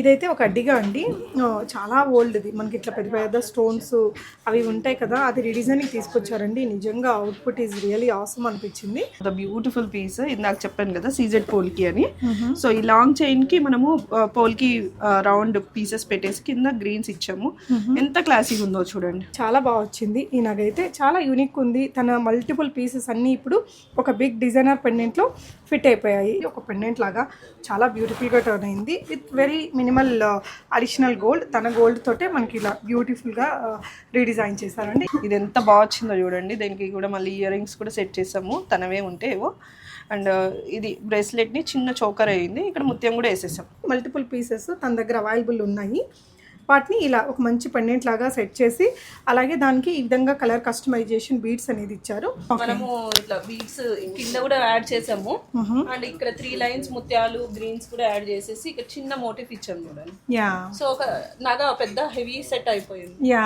ఇదైతే ఒక అడ్డిగా అండి. చాలా ఓల్డ్ది. మనకి ఇట్లా పెద్ద పెద్ద స్టోన్స్ అవి ఉంటాయి కదా అది రిడిజైన్కి తీసుకొచ్చారండి. నిజంగా అవుట్పుట్ ఈజ్ రియలీ ఆసమ్ అనిపించింది. ద బ్యూటిఫుల్ పీస్ ఇందాక చెప్పాను కదా సీజెడ్ పోల్కి అని. సో ఈ లాంగ్ చైన్కి మనము పోల్కి రౌండ్ పీసెస్ పెట్టేసి కింద గ్రీన్స్ ఇచ్చాము. ఎంత క్లాసీగా ఉందో చూడండి. చాలా బాగా వచ్చింది. ఈ నగ అయితే చాలా యూనిక్ ఉంది. తన మల్టిపుల్ పీసెస్ అన్నీ ఇప్పుడు ఒక బిగ్ డిజైనర్ పెండెంట్లో ఫిట్ అయిపోయాయి. ఒక పెండెంట్ లాగా చాలా బ్యూటిఫుల్గా టర్న్ అయింది. With very minimal additional gold తన గోల్డ్ తోటే మనకి ఇలా బ్యూటిఫుల్గా రీడిజైన్ చేశారండి. ఇది ఎంత బాగా వచ్చిందో చూడండి. దీనికి కూడా మళ్ళీ ఇయర్ రింగ్స్ కూడా సెట్ చేసాము. తనవే ఉంటే ఏవో. అండ్ ఇది bracelet ని చిన్న చోకర్ అయింది. ఇక్కడ ముత్యం కూడా వేసేసాం. మల్టిపుల్ పీసెస్ తన దగ్గర అవైలబుల్ ఉన్నాయి. వాటిని ఇలా ఒక మంచి పెండెంట్ లాగా సెట్ చేసి అలాగే దానికి ఈ విధంగా కలర్ కస్టమైజేషన్ బీడ్స్ అనేది ఇచ్చారు. మనము ఇట్లా బీడ్స్ కింద కూడా యాడ్ చేసాము. అండ్ ఇక్కడ త్రీ లైన్స్ ముత్యాలు గ్రీన్స్ కూడా యాడ్ చేసేసి ఇక్కడ చిన్న మోటివ్ ఇచ్చాము యా సో ఒక నగ పెద్ద హెవీ సెట్ అయిపోయింది. యా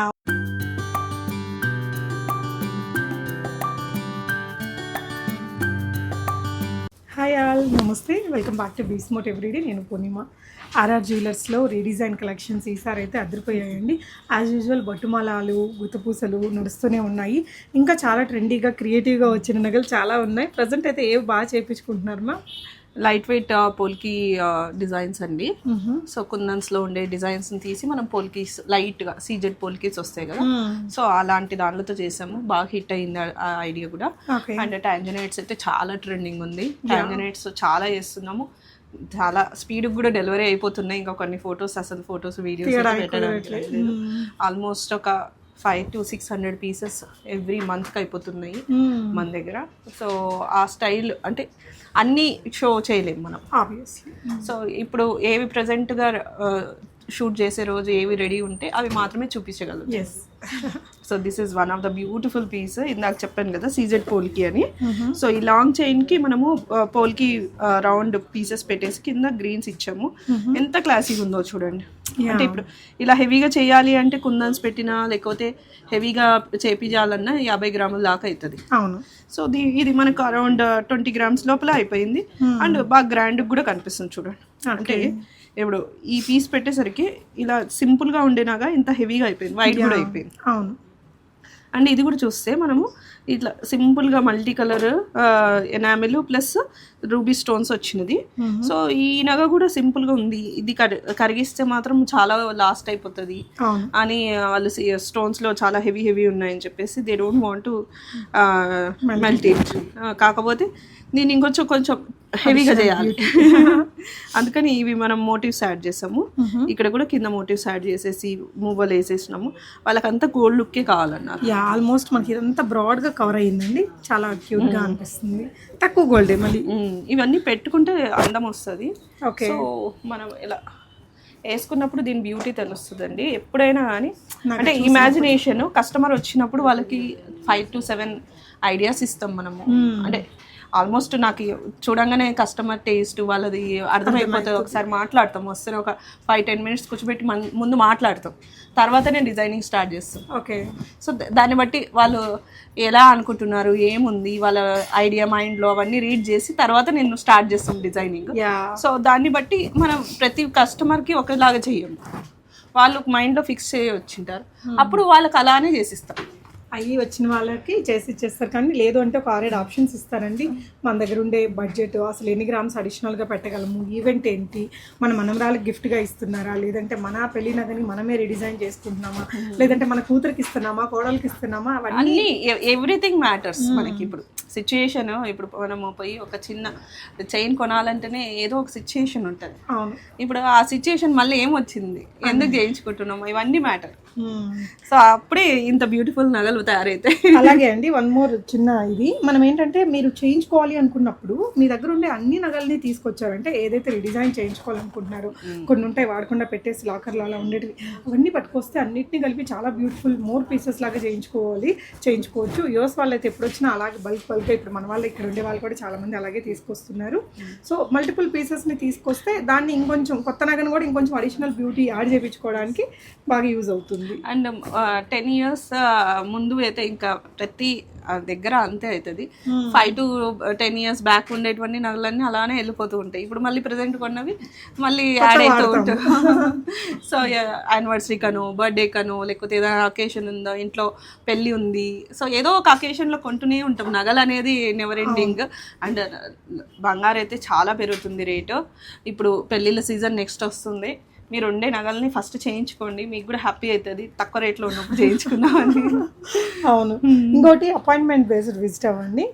హాయ్ ఆల్ నమస్తే. వెల్కమ్ బ్యాక్ టు బీస్మోట్ ఎవ్రీడే. నేను పూర్ణిమ. ఆర్ఆర్ జ్యువెలర్స్లో రీడిజైన్ కలెక్షన్స్ ఈసారి అయితే అదిరిపోయాయండి యాజ్ యూజువల్ బట్టుమాలాలు గుత్తపూసలు నడుస్తూనే ఉన్నాయి. ఇంకా చాలా ట్రెండీగా క్రియేటివ్గా వచ్చిన నగలు చాలా ఉన్నాయి. ప్రజెంట్ అయితే ఏవి బాగా చేయించుకుంటున్నారు మా లైట్ వెయిట్ పోల్కి డిజైన్స్ అండి. సో కుందన్స్లో ఉండే డిజైన్స్ తీసి మనం పోల్కీస్ లైట్గా సీజెడ్ పోల్కీస్ వస్తాయి కదా. సో అలాంటి దానిలతో చేసాము. బాగా హిట్ అయింది ఆ- ఐడియా కూడా. అండ్ టాంజనైట్స్ అయితే చాలా ట్రెండింగ్ ఉంది. టాంజనైట్స్ చాలా చేస్తున్నాము. చాలా స్పీడ్ కూడా డెలివరీ అయిపోతున్నాయి. ఇంకా కొన్ని ఫొటోస్ అసలు ఫొటోస్ వీడియోస్ పెట్టడానికి ఆల్మోస్ట్ ఒక five to six hundred pieces every మంత్కి అయిపోతున్నాయి మన దగ్గర. సో ఆ స్టైల్ అంటే అన్నీ షో చేయలేము మనం. ఆబ్వియస్లీ సో ఇప్పుడు ఏవి ప్రజెంట్గా షూట్ చేసే రోజు ఏవి రెడీ ఉంటే అవి మాత్రమే చూపించగలరు yes so this is one of the beautiful piece ఇందాక చెప్పాను కదా సీజెడ్ పోల్కి అని. సో ఈ లాంగ్ చైన్కి మనము పోల్కి రౌండ్ పీసెస్ పెట్టేసి కింద గ్రీన్స్ ఇచ్చాము. ఎంత క్లాసీగా ఉందో చూడండి. అంటే ఇప్పుడు ఇలా హెవీగా చేయాలి అంటే కుందన్స్ పెట్టినా లేకపోతే హెవీగా చేపించాలన్నా యాభై గ్రాముల దాకా అవుతుంది అవును. సో ది ఇది మనకు అరౌండ్ ట్వంటీ గ్రామ్స్ లోపల అయిపోయింది. అండ్ బాగా గ్రాండ్ కూడా కనిపిస్తుంది చూడండి. అంటే ఇప్పుడు ఈ పీస్ పెట్టేసరికి ఇలా సింపుల్గా ఉండేనాగా ఇంత హెవీగా అయిపోయింది వైట్ కూడా అయిపోయింది. అవును. అండ్ ఇది కూడా చూస్తే మనము ఇట్లా సింపుల్గా multi colour enamel plus ruby stones వచ్చినది. సో ఈ నగ కూడా సింపుల్గా ఉంది. ఇది కరి- కరిగిస్తే మాత్రం చాలా లాస్ట్ అయిపోతుంది. అని వాళ్ళు స్టోన్స్లో చాలా హెవీ హెవీ ఉన్నాయని చెప్పేసి they don't want to melt it కాకపోతే దీన్ని ఇంకొంచెం కొంచెం హెవీగా చేయాలి. అందుకని ఇవి మనం మోటివ్స్ యాడ్ చేసాము ఇక్కడ కూడా కింద మోటివ్స్ యాడ్ చేసేసి మూవలు వేసేసినాము. వాళ్ళకంతా గోల్డ్ లుక్కే కావాలన్నారు. యా ఆల్మోస్ట్ మనకి ఇదంతా బ్రాడ్గా కవర్ అయ్యిందండి. చాలా క్యూట్గా అనిపిస్తుంది. తక్కువ గోల్డే మళ్ళీ. ఉమ్, ఇవన్నీ పెట్టుకుంటే అందం వస్తుంది. ఓకే సో మనం ఇలా వేసుకున్నప్పుడు దీని బ్యూటీ తెలుస్తుందండి. ఎప్పుడైనా కానీ అంటే ఇమాజినేషన్ కస్టమర్ వచ్చినప్పుడు వాళ్ళకి ఫైవ్ టు సెవెన్ ఐడియాస్ ఇస్తాం మనము. అంటే ఆల్మోస్ట్ నాకు చూడంగానే కస్టమర్ టేస్ట్ వాళ్ళది అర్థమైపోతుంది. ఒకసారి మాట్లాడతాం. వస్తే ఒక ఫైవ్ టెన్ మినిట్స్ కూర్చోబెట్టి ముందు మాట్లాడతాం. తర్వాత నేను డిజైనింగ్ స్టార్ట్ చేస్తాం. ఓకే. సో దాన్ని బట్టి వాళ్ళు ఎలా అనుకుంటున్నారు ఏముంది వాళ్ళ ఐడియా మైండ్లో అవన్నీ రీడ్ చేసి తర్వాత నేను స్టార్ట్ చేస్తాం డిజైనింగ్ యా సో దాన్ని బట్టి మనం ప్రతి కస్టమర్కి ఒకలాగా చెయ్యం. వాళ్ళు మైండ్లో ఫిక్స్ చేయ వచ్చింటారు అప్పుడు వాళ్ళకి అలానే చేసిస్తాం. అయ్యి వచ్చిన వాళ్ళకి చేసి ఇచ్చేస్తారు. కానీ లేదు అంటే ఒక ఆరేడు ఆప్షన్స్ ఇస్తారండి. మన దగ్గర ఉండే బడ్జెట్ అసలు ఎన్ని గ్రామ్స్ అడిషనల్గా పెట్టగలము? ఈవెంట్ ఏంటి? మన మనమరాలకు గిఫ్ట్గా ఇస్తున్నారా? లేదంటే మన పెళ్ళి నగని మనమే రిడిజైన్ చేసుకుంటున్నామా? లేదంటే మన కూతురికి ఇస్తున్నామా? కోడలికి ఇస్తున్నామా? అవన్నీ ఎవ్రీథింగ్ మ్యాటర్స్ మనకి ఇప్పుడు. సిచ్యుయేషన్ ఇప్పుడు మనము పోయి ఒక చిన్న చైన్ కొనాలంటేనే ఏదో ఒక సిచ్యుయేషన్ ఉంటుంది. అవును. ఇప్పుడు ఆ సిచ్యుయేషన్ మళ్ళీ ఏం వచ్చింది ఎందుకు చేయించుకుంటున్నాము? ఇవన్నీ మ్యాటర్. సో అప్పుడే ఇంత బ్యూటిఫుల్ నగలు తయారైతాయి అలాగే అండి వన్ మోర్ చిన్న ఇది. మనం ఏంటంటే మీరు చేయించుకోవాలి అనుకున్నప్పుడు మీ దగ్గర ఉండే అన్ని నగల్ని తీసుకొచ్చారంటే ఏదైతే రిడిజైన్ చేయించుకోవాలనుకుంటున్నారో కొన్ని ఉంటాయి వాడకుండా పెట్టేసి లాకర్లో అలా ఉండేటివి. అవన్నీ పట్టుకొస్తే అన్నిటిని కలిపి చాలా బ్యూటిఫుల్ మోర్ పీసెస్ లాగా చేయించుకోవాలి చేయించుకోవచ్చు. యోస్ వాళ్ళు అయితే ఎప్పుడు వచ్చినా అలాగే బల్క్ బల్క్ ఇప్పుడు మన వాళ్ళు ఇక్కడ ఉండే వాళ్ళు కూడా చాలా మంది అలాగే తీసుకొస్తున్నారు. సో మల్టిపుల్ పీసెస్ని తీసుకొస్తే దాన్ని ఇంకొంచెం కొత్త నగను కూడా ఇంకొంచెం అడిషనల్ బ్యూటీ యాడ్ చేయించుకోవడానికి బాగా యూజ్ అవుతుంది. అండ్ టెన్ ఇయర్స్ ముందు అయితే ఇంకా ప్రతి దగ్గర అంతే అవుతుంది five to ten years back ఉండేటువంటి నగలన్నీ అలానే వెళ్ళిపోతూ ఉంటాయి. ఇప్పుడు మళ్ళీ ప్రజెంట్ కొన్నవి మళ్ళీ యాడ్ అవుతూ ఉంటాయి. సో యానివర్సరీ కను బర్త్డే కను లేకపోతే ఏదైనా అకేషన్ ఉందో ఇంట్లో పెళ్ళి ఉంది. సో ఏదో ఒక అకేషన్లో కొంటూనే ఉంటాం. నగలు అనేది నెవర్ ఎండింగ్ అండ్ బంగారు అయితే చాలా పెరుగుతుంది రేటు. ఇప్పుడు పెళ్ళిళ్ళ సీజన్ నెక్స్ట్ వస్తుంది. మీరు ఉండే నగల్ని ఫస్ట్ చేయించుకోండి మీకు కూడా హ్యాపీ అవుతుంది తక్కువ రేట్లో ఉన్నప్పుడు చేయించుకున్నామని అవును. ఇంకోటి అపాయింట్మెంట్ బేస్డ్ విజిట్ అవ్వండి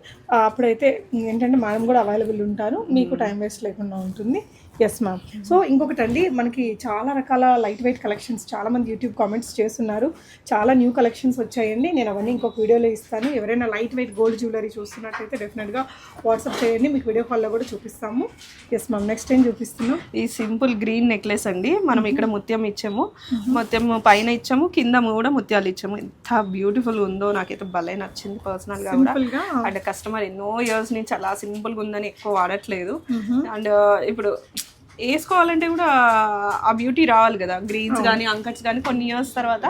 అప్పుడైతే ఏంటంటే మేడం కూడా అవైలబుల్ ఉంటారు. మీకు టైం వేస్ట్ లేకుండా ఉంటుంది. ఎస్ మ్యామ్ సో ఇంకొకటి అండి మనకి చాలా రకాల లైట్ వెయిట్ కలెక్షన్స్ చాలా మంది యూట్యూబ్ కామెంట్స్ చేస్తున్నారు. చాలా న్యూ కలెక్షన్స్ వచ్చాయండి. నేను అవన్నీ ఇంకొక వీడియోలో ఇస్తాను. ఎవరైనా లైట్ వెయిట్ గోల్డ్ జ్యువెలరీ చూస్తున్నట్టయితే డెఫినెట్గా వాట్సాప్ చేయండి. మీకు వీడియో కాల్లో కూడా చూపిస్తాము. ఎస్ మ్యామ్ నెక్స్ట్ ఏం చూపిస్తున్నాం ఈ సింపుల్ గ్రీన్ నెక్లెస్ అండి. మనం ఇక్కడ ముత్యం ఇచ్చాము. ముత్యం పైన ఇచ్చాము. కింద కూడా ముత్యాలు ఇచ్చాము. ఎంత బ్యూటిఫుల్ ఉందో నాకైతే భలే నచ్చింది పర్సనల్గా కూడా. సింపుల్గా అండ్ కస్టమర్ ఎన్నో ఇయర్స్ నుంచి అలా సింపుల్గా ఉందని ఎక్కువ వాడట్లేదు. అండ్ ఇప్పుడు వేసుకోవాలంటే కూడా ఆ బ్యూటీ రావాలి కదా. గ్రీన్స్ కానీ అంకట్స్ కానీ కొన్ని ఇయర్స్ తర్వాత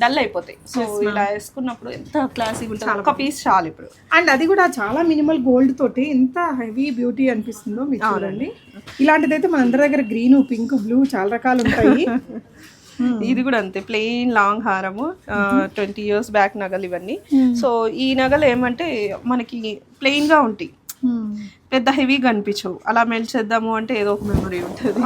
డల్ అయిపోతాయి. సో ఇలా వేసుకున్నప్పుడు ఎంత క్లాసిక్ ఉంటుంది ఒక పీస్ చాలు ఇప్పుడు. అండ్ అది కూడా చాలా మినిమల్ గోల్డ్ తోటి ఎంత హెవీ బ్యూటీ అనిపిస్తుందో మీరు చూడండి. ఇలాంటిదైతే మన అందరి దగ్గర గ్రీన్ పింక్ బ్లూ చాలా రకాలు ఉంటాయి. ఇది కూడా అంతే ప్లెయిన్ లాంగ్ హారము ట్వంటీ ఇయర్స్ బ్యాక్ నగలు ఇవన్నీ. సో ఈ నగలు ఏమంటే మనకి ప్లెయిన్గా ఉంటాయి. పెద్ద హెవీగా అనిపించవు. అలా మెల్ట్ చేద్దాము అంటే ఏదో ఒక మెమరీ ఉంటుంది.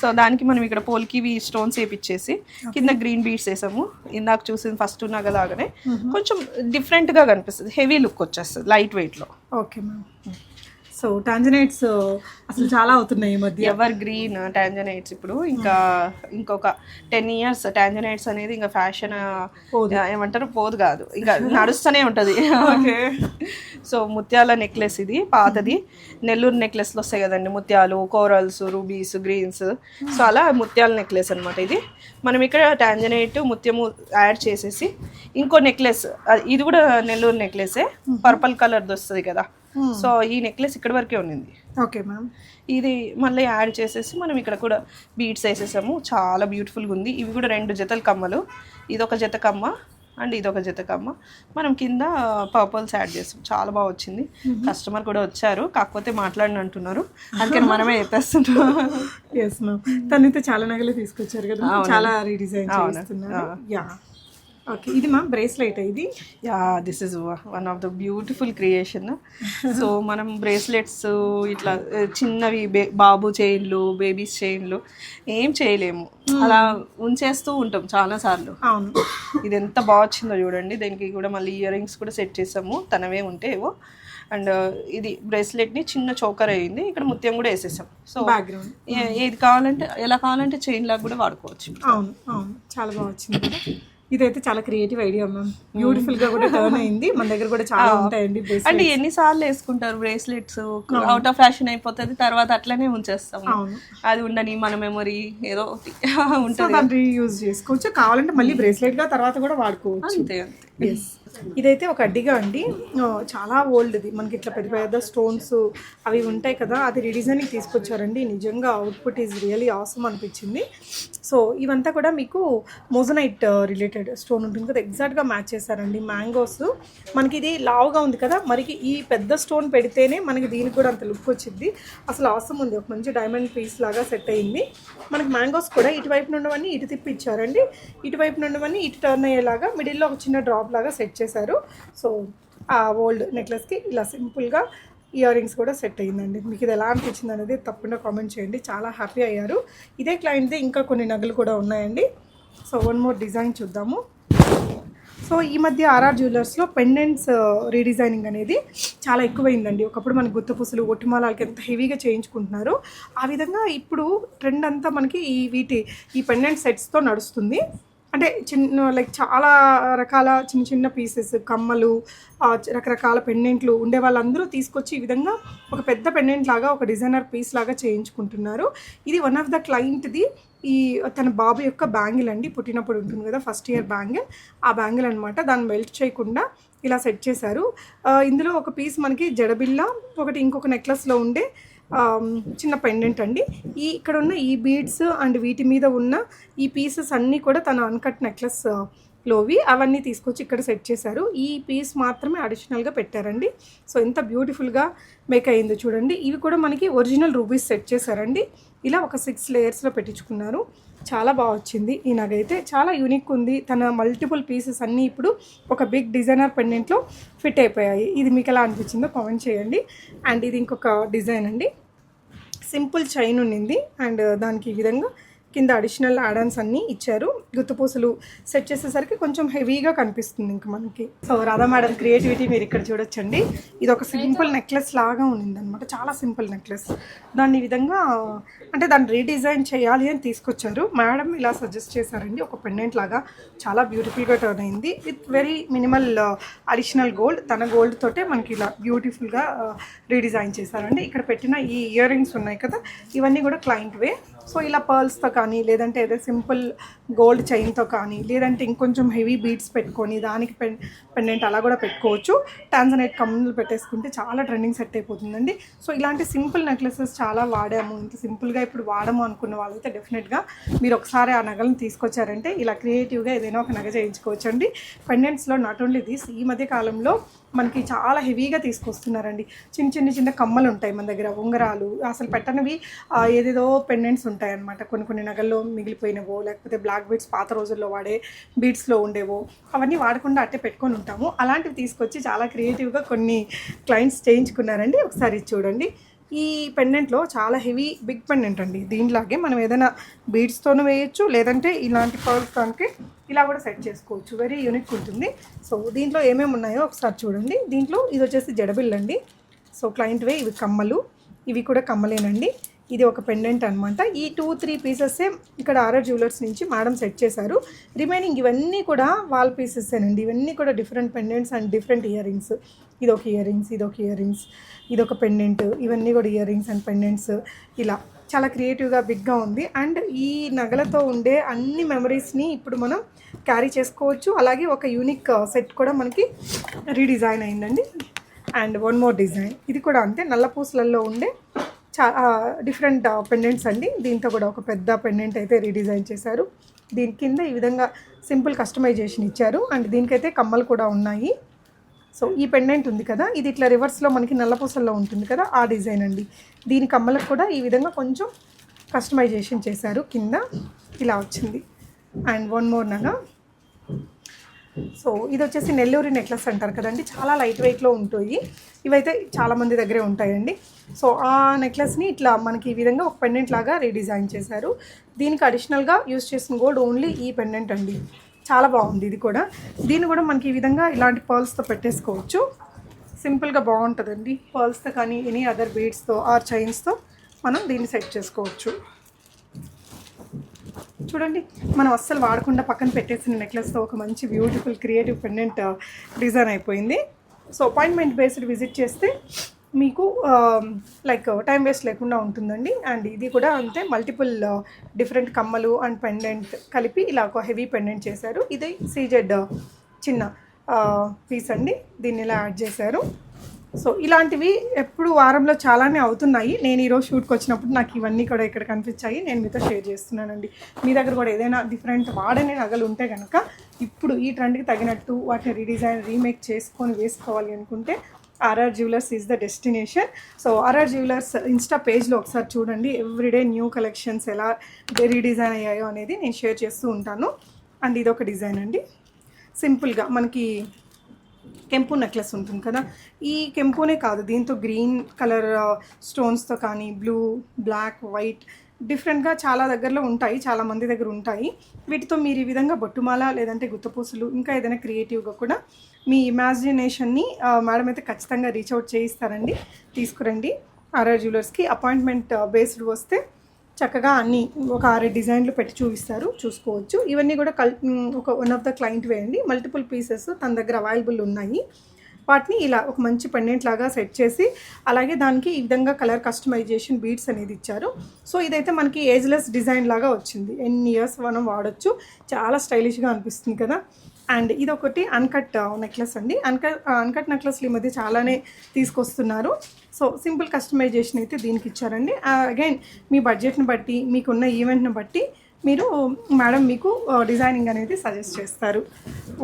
సో దానికి మనం ఇక్కడ పోల్కివి స్టోన్స్ వేపిచ్చేసి కింద గ్రీన్ బీడ్స్ వేసాము. ఇందాక చూసిన ఫస్ట్ నగలాగానే కొంచెం different గా కనిపిస్తుంది. హెవీ లుక్ వచ్చేస్తుంది లైట్లో. Okay ma'am. సో టాంజనైట్స్ అసలు చాలా అవుతున్నాయి ఈ మధ్య. ఎవర్ గ్రీన్ టాంజనైట్స్ ఇప్పుడు. ఇంకా ఇంకొక టెన్ ఇయర్స్ టాంజనైట్స్ అనేది ఇంకా ఫ్యాషన్ ఏమంటారు? పోదు కాదు. ఇంకా నడుస్తూనే ఉంటుంది. సో ముత్యాల నెక్లెస్ ఇది పాతది. నెల్లూరు నెక్లెస్లు వస్తాయి కదండి ముత్యాలు కోరల్స్ రూబీస్ గ్రీన్స్ సో అలా ముత్యాల నెక్లెస్ అన్నమాట ఇది. మనం ఇక్కడ టాంజనైట్ ముత్యము యాడ్ చేసేసి ఇంకో నెక్లెస్ ఇది కూడా నెల్లూరు నెక్లెసే పర్పుల్ కలర్ది వస్తుంది కదా. సో ఈ నెక్లెస్ ఇక్కడ వరకే ఉన్నింది. ఓకే మ్యామ్ ఇది మళ్ళీ యాడ్ చేసేసి మనం ఇక్కడ కూడా బీడ్స్ వేసేసాము. చాలా బ్యూటిఫుల్గా ఉంది. ఇవి కూడా రెండు జతల కమ్మలు. ఇదొక జత కమ్మ అండ్ ఇదొక జత కమ్మ. మనం కింద పర్పుల్స్ యాడ్ చేస్తాం చాలా బాగా వచ్చింది. కస్టమర్ కూడా వచ్చారు. కాకపోతే మాట్లాడిన అంటున్నారు. అందుకని మనమే చెప్పేస్తున్నాం. ఎస్ మ్యామ్ తనైతే చాలా నగలు తీసుకొచ్చారు కదా. చాలా రీడిజైన్ యా ఓకే ఇది మ్యామ్ బ్రేస్లెట్ ఇది yeah this is one of the beautiful creation so మనం బ్రేస్లెట్స్ ఇట్లా ఆ, చిన్నవి బే- బాబు చైన్లు బేబీస్ చైన్లు ఏం చేయలేము. అలా ఉంచేస్తూ ఉంటాం చాలా సార్లు. అవును. ఇది ఎంత బాగా వచ్చిందో చూడండి. దీనికి కూడా మళ్ళీ ఇయర్ రింగ్స్ కూడా సెట్ చేసాము. తనవే ఉంటే ఏవో. అండ్ ఇది బ్రేస్లెట్ని చిన్న చోకర్ అయింది. ఇక్కడ ముత్యం కూడా వేసేసాం. సో బ్యాక్గ్రౌండ్ ఏది కావాలంటే ఎలా కావాలంటే చైన్ లాగా కూడా వాడుకోవచ్చు. అవును అవును. చాలా బాగా వచ్చింది కదా. ఇదైతే చాలా క్రియేటివ్ ఐడియా మ్యామ్ బ్యూటిఫుల్గా కూడా టర్న్ అయింది. మన దగ్గర కూడా చాలా ఉంటాయండి. అంటే ఎన్నిసార్లు వేసుకుంటారు బ్రేస్లెట్స్ అవుట్ ఆఫ్ ఫ్యాషన్ అయిపోతుంది తర్వాత అట్లనే ఉంచేస్తాము అవును. అది ఉండని మన మెమరీ ఏదో ఉంటుంది. యూజ్ చేసుకోవచ్చు. కావాలంటే మళ్ళీ బ్రేస్లెట్గా తర్వాత కూడా వాడుకోవచ్చు. అంతే అంతే. ఎస్ ఇదైతే ఒక అడ్డిగా అండి. చాలా ఓల్డ్ ఇది మనకి ఇట్లా పెద్ద పెద్ద స్టోన్స్ అవి ఉంటాయి కదా అది రిడిజైన్కి తీసుకొచ్చారండి. నిజంగా అవుట్పుట్ ఈజ్ రియలీ ఆసమ్ అనిపించింది. సో ఇవంతా కూడా మీకు మోజనైట్ రిలేటెడ్ స్టోన్ ఉంటుంది కదా ఎగ్జాక్ట్గా మ్యాచ్ చేశారండి. మ్యాంగోస్. మనకి ఇది లావుగా ఉంది కదా మరికి ఈ పెద్ద స్టోన్ పెడితేనే మనకి దీనికి కూడా అంత లుక్ వచ్చింది. అసలు అవసరం ఉంది. ఒక మంచి డైమండ్ పీస్ లాగా సెట్ అయింది. మనకి మ్యాంగోస్ కూడా ఇటువైపు నుండి ఇటు తిప్పి ఇచ్చారండి. ఇటువైపు నుండి ఇటు టర్న్ అయ్యేలాగా మిడిల్లో ఒక చిన్న డ్రాప్ లాగా సెట్ చేశారు. సో ఆ ఓల్డ్ నెక్లెస్కి ఇలా సింపుల్గా ఇయర్ రింగ్స్ కూడా సెట్ అయ్యిందండి మీకు ఇది ఎలా అనిపించింది అనేది తప్పకుండా కామెంట్ చేయండి. చాలా హ్యాపీ అయ్యారు. ఇదే క్లయింట్దే ఇంకా కొన్ని నగలు కూడా ఉన్నాయండి. సో వన్ మోర్ డిజైన్ చూద్దాము. సో ఈ మధ్య ఆర్ఆర్ జ్యువెలర్స్లో పెండెంట్స్ రీడిజైనింగ్ అనేది చాలా ఎక్కువైందండి. ఒకప్పుడు మనకి గుత్తపూసలు ఒట్టిమాలకి ఎంత హెవీగా చేయించుకుంటున్నారు. ఆ విధంగా ఇప్పుడు ట్రెండ్ అంతా మనకి ఈ వీటి ఈ పెండెంట్ సెట్స్తో నడుస్తుంది. అంటే చిన్న లైక్ చాలా రకాల చిన్న చిన్న పీసెస్ కమ్మలు రకరకాల పెండెంట్లు ఉండే వాళ్ళందరూ తీసుకొచ్చి ఈ విధంగా ఒక పెద్ద పెండెంట్ లాగా ఒక డిజైనర్ పీస్ లాగా చేయించుకుంటున్నారు. ఇది వన్ ఆఫ్ ద క్లయింట్ది ఈ తన బాబు యొక్క బ్యాంగిల్ అండి. పుట్టినప్పుడు ఉంటుంది కదా ఫస్ట్ ఇయర్ బ్యాంగిల్ ఆ బ్యాంగిల్ అనమాట దాన్ని మెల్ట్ చేయకుండా ఇలా సెట్ చేశారు. ఇందులో ఒక పీస్ మనకి జడబిల్ల ఒకటి ఇంకొక నెక్లెస్లో ఉండే చిన్న పెండెంట్ అండి. ఈ ఇక్కడ ఉన్న ఈ బీడ్స్ అండ్ వీటి మీద ఉన్న ఈ పీసెస్ అన్నీ కూడా తన అన్కట్ నెక్లెస్ లోవి అవన్నీ తీసుకొచ్చి ఇక్కడ సెట్ చేశారు. ఈ పీస్ మాత్రమే అడిషనల్గా పెట్టారండి. సో ఎంత బ్యూటిఫుల్గా మేక్ అయిందో చూడండి. ఇవి కూడా మనకి ఒరిజినల్ రూబీస్ సెట్ చేశారండి. ఇలా ఒక సిక్స్ లేయర్స్లో పెట్టించుకున్నారు. చాలా బాగా వచ్చింది. ఈ నగ అయితే చాలా యూనిక్ ఉంది. తన మల్టిపుల్ పీసెస్ అన్నీ ఇప్పుడు ఒక బిగ్ డిజైనర్ పెండెంట్లో ఫిట్ అయిపోయాయి. ఇది మీకు ఎలా అనిపించిందో కామెంట్ చేయండి. అండ్ ఇది ఇంకొక డిజైన్ అండి. సింపుల్ చైన్ ఉన్నింది. అండ్ దానికి ఈ విధంగా కింద అడిషనల్ యాడన్స్ అన్నీ ఇచ్చారు. గుత్తుపూసలు సెట్ చేసేసరికి కొంచెం హెవీగా కనిపిస్తుంది ఇంకా మనకి. సో రాధా మేడం క్రియేటివిటీ మీరు ఇక్కడ చూడొచ్చండి. ఇది ఒక సింపుల్ నెక్లెస్ లాగా ఉన్నింది అనమాట చాలా సింపుల్ నెక్లెస్ దాన్ని విధంగా అంటే దాన్ని రీడిజైన్ చేయాలి అని తీసుకొచ్చారు. మేడం ఇలా సజెస్ట్ చేశారండి. ఒక పెండెంట్ లాగా చాలా బ్యూటిఫుల్గా టర్న్ అయింది. With very minimal additional gold తన గోల్డ్ తోటే మనకి ఇలా బ్యూటిఫుల్గా రీడిజైన్ uh, చేశారండి. ఇక్కడ పెట్టిన ఈ ఇయర్ రింగ్స్ ఉన్నాయి కదా ఇవన్నీ కూడా క్లయింట్ వే సో ఇలా పర్ల్స్తో కానీ లేదంటే ఏదో సింపుల్ గోల్డ్ చైన్తో కానీ లేదంటే ఇంకొంచెం హెవీ బీడ్స్ పెట్టుకొని దానికి పెన్ పెండెంట్ అలా కూడా పెట్టుకోవచ్చు. టాన్సనైట్ కమ్ములు పెట్టేసుకుంటే చాలా ట్రెండింగ్ సెట్ అయిపోతుందండి. సో ఇలాంటి సింపుల్ నెక్లెసెస్ చాలా వాడాము. ఇంత సింపుల్గా ఇప్పుడు వాడము అనుకున్న వాళ్ళైతే డెఫినెట్గా మీరు ఒకసారి ఆ నగలను తీసుకొచ్చారంటే ఇలా క్రియేటివ్గా ఏదైనా ఒక నగ చేయించుకోవచ్చు అండి పెండెంట్స్లో నాట్ ఓన్లీ దిస్ ఈ మధ్య కాలంలో మనకి చాలా హెవీగా తీసుకొస్తున్నారండి. చిన్న చిన్న చిన్న కమ్మలు ఉంటాయి మన దగ్గర ఉంగరాలు. అసలు పెట్టనివి ఏదేదో పెండెంట్స్ ఉంటాయి అన్నమాట కొన్ని కొన్ని నగల్లో మిగిలిపోయినవో లేకపోతే బ్లాక్ బీడ్స్ పాత రోజుల్లో వాడే బీడ్స్లో ఉండేవో అవన్నీ వాడకుండా అట్టే పెట్టుకొని ఉంటాము. అలాంటివి తీసుకొచ్చి చాలా క్రియేటివ్గా కొన్ని క్లయింట్స్ చేయించుకున్నారండి. ఒకసారి చూడండి. ఈ పెండెంట్లో చాలా హెవీ బిగ్ పెండెంట్ అండి. దీనిలాగే మనం ఏదైనా బీడ్స్తోనూ వేయచ్చు లేదంటే ఇలాంటి పర్ల్స్కి ఇలా కూడా సెట్ చేసుకోవచ్చు. వెరీ యూనిక్ ఉంటుంది. సో దీంట్లో ఏమేమి ఉన్నాయో ఒకసారి చూడండి. దీంట్లో ఇది వచ్చేసి జడబిల్ అండి సో క్లయింట్ వే ఇవి కమ్మలు. ఇవి కూడా కమ్మలేనండి. ఇది ఒక పెండెంట్ అనమాట ఈ టూ త్రీ పీసెస్సే ఇక్కడ ఆర్ఆర్ జ్యువెలర్స్ నుంచి మేడం సెట్ చేశారు. రిమైనింగ్ ఇవన్నీ కూడా వాల్ పీసెస్సేనండి ఇవన్నీ కూడా different pendants and different earrings ఇది ఒక ఇయర్ రింగ్స్ ఇది ఒక ఇయర్ రింగ్స్ ఇది ఒక పెండెంట్ ఇవన్నీ కూడా ఇయర్ రింగ్స్ అండ్ పెండెంట్స్ ఇలా చాలా క్రియేటివ్గా బిగ్గా ఉంది. అండ్ ఈ నగలతో ఉండే అన్ని మెమరీస్ని ఇప్పుడు మనం క్యారీ చేసుకోవచ్చు. అలాగే ఒక యూనిక్ సెట్ uh, కూడా మనకి రీడిజైన్ అయిందండి. అండ్ వన్ మోర్ డిజైన్ ఇది కూడా అంతే. నల్ల పూసలలో ఉండే చా డిఫరెంట్ పెండెంట్స్ అండి. దీంతో కూడా ఒక పెద్ద పెండెంట్ అయితే రీడిజైన్ చేశారు. దీని కింద ఈ విధంగా సింపుల్ కస్టమైజేషన్ ఇచ్చారు. అండ్ దీనికైతే కమ్మలు కూడా ఉన్నాయి. సో ఈ పెండెంట్ ఉంది కదా ఇది ఇట్లా రివర్స్లో మనకి నల్లపూసల్లో ఉంటుంది కదా ఆ డిజైన్ అండి. దీని కమ్మలకు కూడా ఈ విధంగా కొంచెం కస్టమైజేషన్ చేశారు. కింద ఇలా వచ్చింది. అండ్ వన్ మోర్ నగా సో ఇది వచ్చేసి నెల్లూరి నెక్లెస్ అంటారు కదండి. చాలా లైట్ వెయిట్లో ఉంటాయి. ఇవైతే చాలా మంది దగ్గరే ఉంటాయండి. సో ఆ నెక్లెస్ని ఇట్లా మనకి ఈ విధంగా ఒక పెండెంట్ లాగా రీడిజైన్ చేశారు. దీనికి అడిషనల్గా యూస్ చేసిన గోల్డ్ ఓన్లీ ఈ పెండెంట్ అండి. చాలా బాగుంది ఇది కూడా. దీన్ని కూడా మనకి ఈ విధంగా ఇలాంటి పర్ల్స్తో పెట్టేసుకోవచ్చు. సింపుల్గా బాగుంటుందండి. పర్ల్స్తో కానీ ఎనీ అదర్ బీడ్స్తో ఆర్ చైన్స్తో మనం దీన్ని సెట్ చేసుకోవచ్చు. చూడండి మనం అస్సలు వాడకుండా పక్కన పెట్టేసిన నెక్లెస్తో ఒక మంచి బ్యూటిఫుల్ క్రియేటివ్ పెండెంట్ డిజైన్ అయిపోయింది. సో అపాయింట్మెంట్ బేస్డ్ విజిట్ చేస్తే మీకు లైక్ టైం వేస్ట్ లేకుండా ఉంటుందండి. అండ్ ఇది కూడా అంతే మల్టిపుల్ డిఫరెంట్ uh, కమ్మలు అండ్ పెండెంట్ కలిపి ఇలా ఒక హెవీ పెండెంట్ చేశారు. ఇది సీజెడ్ uh, చిన్న uh, పీస్ అండి. దీన్ని ఇలా యాడ్ చేశారు. సో ఇలాంటివి ఎప్పుడు వారంలో చాలానే అవుతున్నాయి. నేను ఈరోజు షూట్కి వచ్చినప్పుడు నాకు ఇవన్నీ కూడా ఇక్కడ కనిపించాయి. నేను మీతో షేర్ చేస్తున్నానండి. మీ దగ్గర కూడా ఏదైనా డిఫరెంట్ వాడని నగలు ఉంటే కనుక ఇప్పుడు ఈ ట్రెండ్కి తగినట్టు వాటిని రీడిజైన్ రీమేక్ చేసుకొని వేసుకోవాలి అనుకుంటే RR jewellers is the destination. So RR jewellers insta పేజ్లో ఒకసారి చూడండి. ఎవ్రీడే న్యూ కలెక్షన్స్ ఎలా రీడిజైన్ అయ్యాయో అనేది నేను షేర్ చేస్తూ ఉంటాను. అండ్ ఇది ఒక డిజైన్ అండి. సింపుల్గా మనకి కెంపు నెక్లెస్ ఉంటుంది కదా? ఈ కెంపునే కాదు దీంతో గ్రీన్ కలర్ స్టోన్స్తో కానీ బ్లూ బ్లాక్ వైట్ డిఫరెంట్గా చాలా దగ్గరలో ఉంటాయి చాలా మంది దగ్గర ఉంటాయి. వీటితో మీరు ఈ విధంగా బొట్టుమాల లేదంటే గుత్తపూసలు ఇంకా ఏదైనా క్రియేటివ్గా కూడా మీ ఇమాజినేషన్ని మేడం అయితే ఖచ్చితంగా రీచ్ అవుట్ చేయిస్తారండి. తీసుకురండి. ఆర్ఆర్ జ్యువెలర్స్కి అపాయింట్మెంట్ బేస్డ్ వస్తే చక్కగా అన్ని ఒక ఆరు డిజైన్లు పెట్టి చూపిస్తారు చూసుకోవచ్చు. ఇవన్నీ కూడా కల్ ఒక వన్ ఆఫ్ ద క్లయింట్ వేయండి మల్టిపుల్ పీసెస్ తన దగ్గర అవైలబుల్ ఉన్నాయి. వాటిని ఇలా ఒక మంచి పెండెంట్ లాగా సెట్ చేసి అలాగే దానికి ఈ విధంగా కలర్ కస్టమైజేషన్ బీడ్స్ అనేది ఇచ్చారు. సో ఇదైతే మనకి ఏజ్లెస్ డిజైన్ లాగా వచ్చింది. ఎన్ని ఇయర్స్ మనం వాడచ్చు? చాలా స్టైలిష్గా అనిపిస్తుంది కదా. అండ్ ఇది ఒకటి అన్కట్ నెక్లెస్ అండి. అన్కట్ అన్కట్ నెక్లెస్లు ఈ మధ్య చాలానే తీసుకొస్తున్నారు. సో సింపుల్ కస్టమైజేషన్ అయితే దీనికి ఇచ్చారండి. అగైన్ మీ బడ్జెట్ని బట్టి మీకున్న ఈవెంట్ని బట్టి మీరు మేడం మీకు డిజైనింగ్ అనేది సజెస్ట్ చేస్తారు.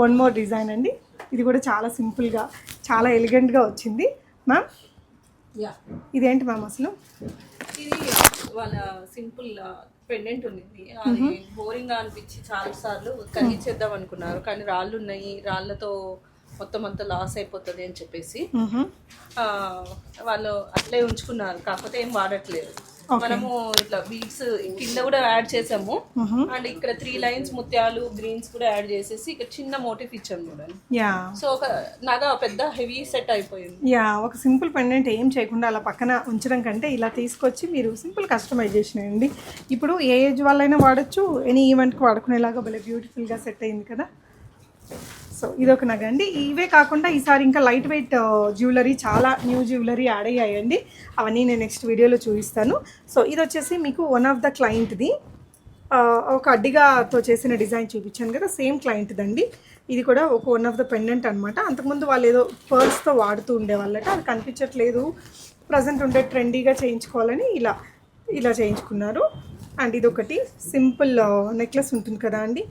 వన్ మోర్ డిజైన్ అండి. ఇది కూడా చాలా సింపుల్గా చాలా ఎలిగెంట్గా వచ్చింది. మ్యామ్? యా ఇదేంటి మ్యామ్ అసలు? ఇది వాళ్ళ సింపుల్ పెండెంట్ ఉంది బోరింగ్ అనిపించి చాలా సార్లు కలిగించేద్దాం అనుకున్నారు. కానీ రాళ్ళు ఉన్నాయి రాళ్ళతో మొత్తం అంతా లాస్ అయిపోతుంది అని చెప్పేసి. వాళ్ళు అట్లే ఉంచుకున్నారు. కాకపోతే ఏం వాడట్లేదు. మనము ఇట్లా బీడ్స్ కింద కూడా యాడ్ చేసాము. అండ్ ఇక్కడ త్రీ లైన్స్ ముత్యాలు గ్రీన్స్ కూడా యాడ్ చేసేసి ఇక్కడ చిన్న మోటివ్ ఇచ్చాము చూడండి. యా. సో ఒక నగ పెద్ద హెవీ సెట్ అయిపోయింది. యా ఒక సింపుల్ పెండెంట్ ఏం చేయకుండా అలా పక్కన ఉంచడం కంటే ఇలా తీసుకొచ్చి మీరు సింపుల్ కస్టమైజేషన్ అండి. ఇప్పుడు ఏ ఏజ్ వాళ్ళైనా వాడచ్చు. ఎనీ ఈవెంట్కి వాడుకునేలాగా భలే బ్యూటిఫుల్గా సెట్ అయింది కదా. సో ఇదొక నగ అండి. ఇవే కాకుండా ఈసారి ఇంకా లైట్ వెయిట్ జ్యువెలరీ చాలా న్యూ జ్యువెలరీ యాడ్ అయ్యాయండి. అవన్నీ నేను నెక్స్ట్ వీడియోలో చూపిస్తాను. సో ఇది వచ్చేసి మీకు వన్ ఆఫ్ ద. క్లయింట్ది ఒక అడ్డిగాతో చేసిన డిజైన్ చూపించాను కదా సేమ్ క్లయింట్ది అండి ఇది కూడా ఒక వన్ ఆఫ్ ద పెండెంట్ అనమాట అంతకుముందు వాళ్ళు ఏదో పర్స్తో వాడుతూ ఉండేవాళ్ళట. అది కనిపించట్లేదు. ప్రజెంట్ ఉండే ట్రెండీగా చేయించుకోవాలని ఇలా ఇలా చేయించుకున్నారు. అండ్ ఇదొకటి సింపుల్ uh, నెక్లెస్ ఉంటుంది కదా అండి.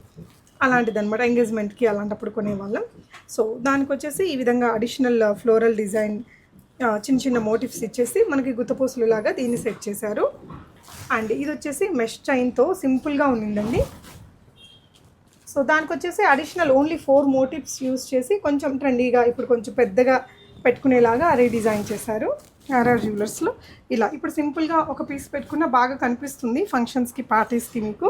అలాంటిది అనమాట ఎంగేజ్మెంట్కి అలాంటప్పుడు కొనేవాళ్ళం. సో దానికి వచ్చేసి ఈ విధంగా అడిషనల్ ఫ్లోరల్ డిజైన్ చిన్న చిన్న మోటివ్స్ ఇచ్చేసి మనకి గుత్తపూసలు లాగా దీన్ని సెట్ చేశారు. అండ్ ఇది వచ్చేసి మెష్ చైన్తో సింపుల్గా ఉండిందండి సో దానికి వచ్చేసి additional only four motives use చేసి కొంచెం ట్రెండీగా ఇప్పుడు కొంచెం పెద్దగా పెట్టుకునేలాగా రీడిజైన్ చేశారు ఆర్ఆర్ జ్యువెలర్స్లో ఇలా ఇప్పుడు సింపుల్గా ఒక పీస్ పెట్టుకున్న బాగా కనిపిస్తుంది ఫంక్షన్స్కి పార్టీస్కి మీకు.